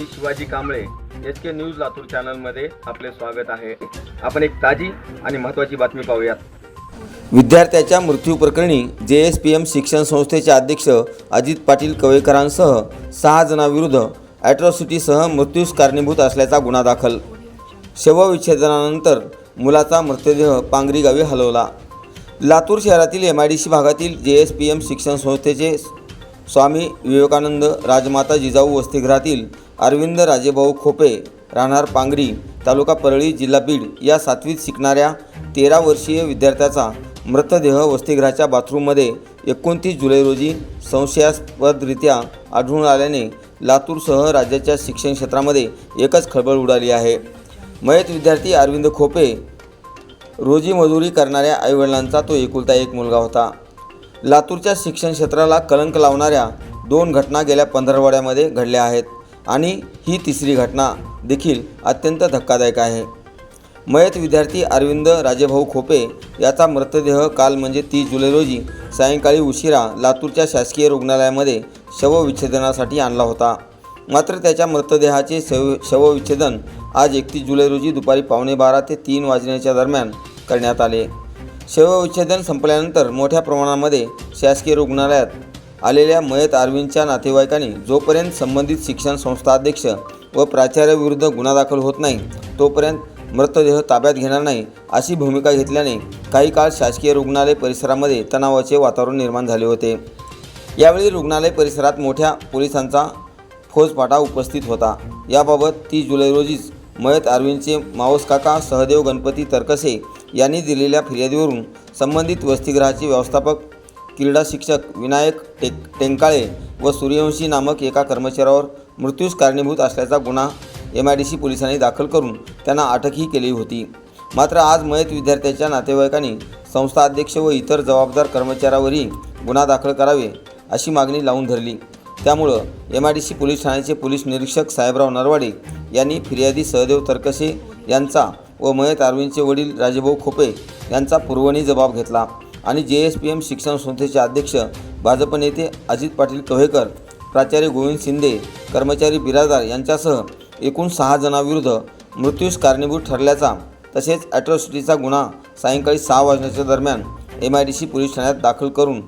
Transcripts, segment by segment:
Shivaji Kamble H K news Latur चॅनलमध्ये आपले स्वागत आहे. आपण एक ताजी आणि महत्त्वाची बातमी पाहूयात. विद्यार्थ्याच्या मृत्यू प्रकरणी जे एस पी एम शिक्षण संस्थेचे अध्यक्ष अजित पाटील कवेकरांसह सहा जणांविरुद्ध ॲट्रॉसिटीसह मृत्यूस कारणीभूत असल्याचा गुन्हा दाखल. शवविच्छेदनानंतर मुलाचा मृतदेह पांगरी गावी हलवला. लातूर शहरातील एम आय डी सी भागातील जे एस पी एम शिक्षण संस्थेचे स्वामी विवेकानंद राजमाता जिजाऊ वसतिगृहातील अरविंद राजेभाऊ खोपे राहणार पांगरी तालुका परळी जिल्हा बीड या सातवीत शिकणाऱ्या तेरा वर्षीय विद्यार्थ्याचा मृतदेह वसतिगृहाच्या बाथरूममध्ये एकोणतीस जुलै रोजी संशयास्पदरित्या आढळून आल्याने लातूरसह राज्याच्या शिक्षण क्षेत्रामध्ये एकच खळबळ उडाली आहे. मयत विद्यार्थी अरविंद खोपे रोजी मजुरी करणाऱ्या आईवडिलांचा तो एकुलता एक मुलगा होता. लातूरच्या शिक्षण क्षेत्राला कलंक लावणाऱ्या दोन घटना गेल्या पंधरवड्यामध्ये घडल्या आहेत. आणि ही तिसरी घटना देखील अत्यंत धक्कादायक आहे. मयत विद्यार्थी अरविंद राजेभाऊ खोपे याचा मृतदेह काल म्हणजे तीस जुलै रोजी सायंकाळी उशिरा लातूरच्या शासकीय रुग्णालयामध्ये शवविच्छेदनासाठी आणला होता. मात्र त्याच्या मृतदेहाचे शव शवविच्छेदन आज एकतीस जुलै रोजी दुपारी पावणे बारा ते तीन वाजण्याच्या दरम्यान करण्यात आले. शवविच्छेदन संपल्यानंतर मोठ्या प्रमाणामध्ये शासकीय रुग्णालयात आलेल्या मयत आर्वींच्या नातेवाईकांनी जोपर्यंत संबंधित शिक्षण संस्था अध्यक्ष व प्राचार्याविरुद्ध गुन्हा दाखल होत नाही तोपर्यंत मृतदेह ताब्यात घेणार नाही अशी भूमिका घेतल्याने काही काळ शासकीय रुग्णालय परिसरामध्ये तणावाचे वातावरण निर्माण झाले होते. यावेळी रुग्णालय परिसरात मोठ्या पोलिसांचा फौजफाटा उपस्थित होता. याबाबत तीस जुलै रोजीच मयत अरविंदचे मावस काका सहदेव गणपती तरकसे यांनी दिलेल्या फिर्यादीवरून संबंधित वसतिगृहाचे व्यवस्थापक क्रीडा शिक्षक विनायक टेक टेंकाळे व सूर्यवंशी नामक एका कर्मचाऱ्यावर मृत्यूस कारणीभूत असल्याचा गुन्हा एम आय डी सी पोलिसांनी दाखल करून त्यांना अटकही केली होती. मात्र आज मयत विद्यार्थ्याच्या नातेवाईकांनी संस्था अध्यक्ष व इतर जबाबदार कर्मचाऱ्यावरही गुन्हा दाखल करावे अशी मागणी लावून धरली. त्यामुळं M I D C police ठाण्याचे पोलीस निरीक्षक साहेबराव नरवाडे यांनी फिर्यादी सहदेव तरकसे यांचा व मयत अरविंदचे वडील राजेभाऊ खोपे यांचा पुरवणी जबाब घेतला. आणि जे एस पी एम शिक्षण संस्थेचे अध्यक्ष भाजप नेते अजित पाटील कव्हेकर प्राचार्य गोविंद शिंदे कर्मचारी बिरादार यांच्यासह एकूण सहा जणांविरुद्ध मृत्यूस कारणीभूत ठरल्याचा तसेच ॲट्रॉसिटीचा गुन्हा सायंकाळी सहा वाजण्याच्या दरम्यान M I D C police ठाण्यात दाखल करून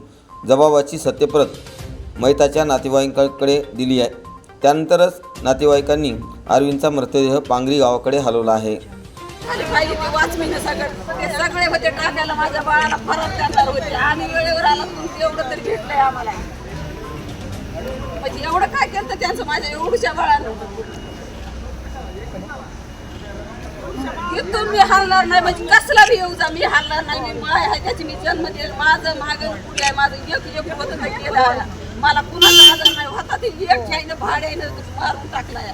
जबाबाची सत्यप्रत मैताच्या नातेवाईकांकडे दिली आहे. त्यानंतरच नातेवाईकांनी अरविंदचा मृतदेह पांगरी गावाकडे हलवला आहे. झाली पाहिजे ती वाचमीनं सगळं. ते सगळे होते टाकायला माझ्या बाळाला परत त्यांना होते. आणि वेळेवर आला तुमचं एवढं तरी भेटलंय आम्हाला. म्हणजे एवढं काय केलं त्यांचं माझ्या एवढ्या बाळानं? इथून मी हलणार नाही म्हणजे कसला बी येऊ जा मी हलणार नाही. मी माय आहे त्याची मी जन्म देईल माझं मागं पुढे आहे? माझं एक एक होत नाही केलं मला कुणाचा आजार नाही. होता ते एक घ्यायनं भाड्यानं मारून टाकलाय.